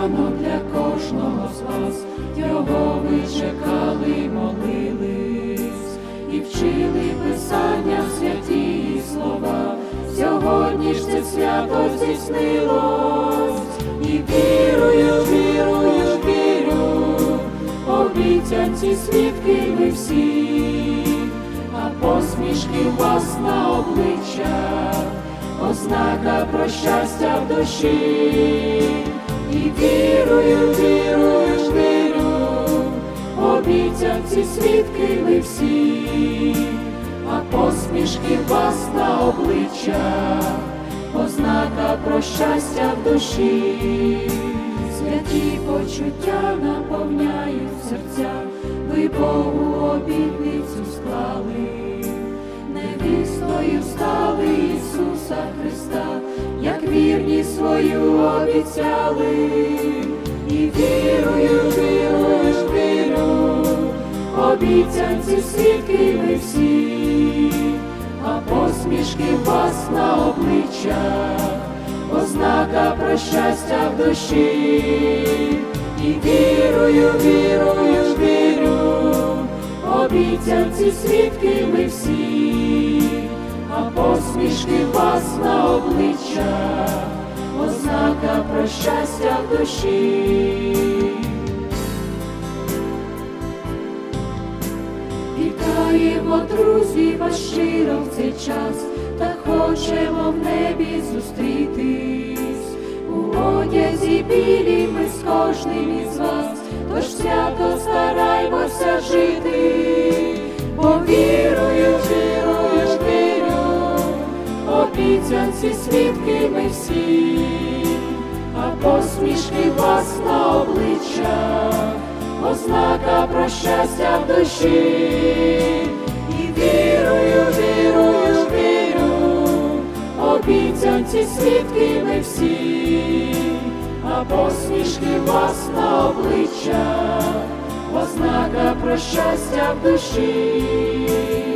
ранок для кожного з вас, його ви чекали, молились і вчили писання святі слова. Сьогодні ж це свято здійснилось, і вірую, вірую, вірю, обіцянці свідки ми всі, а посмішки вас на обличчях. Ознака про щастя в душі, і вірую, вірую, вірю, обіцянці свідки ми всі, а посмішки вас на обличчях, ознака про щастя в душі, святі почуття наповняють серця, ви Богу обітницю склали. Невістою стали як вірні свою обіцяли, і вірую, вірую, ж вірю, обіцянці свідки ми всі, а посмішки вас на обличчях, ознака про щастя в душі, і вірую, вірую, ж вірю обіцянці свідки ми всі, посмішки в вас на обличчях, ознака про щастя в душі. Вітаємо, друзі, вас щиро в цей час, та хочемо в небі зустрітись. У одязі білі обіцянці свідки ми всі, а посмішки вас на обличчях, ознака про щастя в душі, і вірую, вірую, вірю, обіцянці свідки ми всі, а посмішки вас на обличчях, ознака про щастя в душі.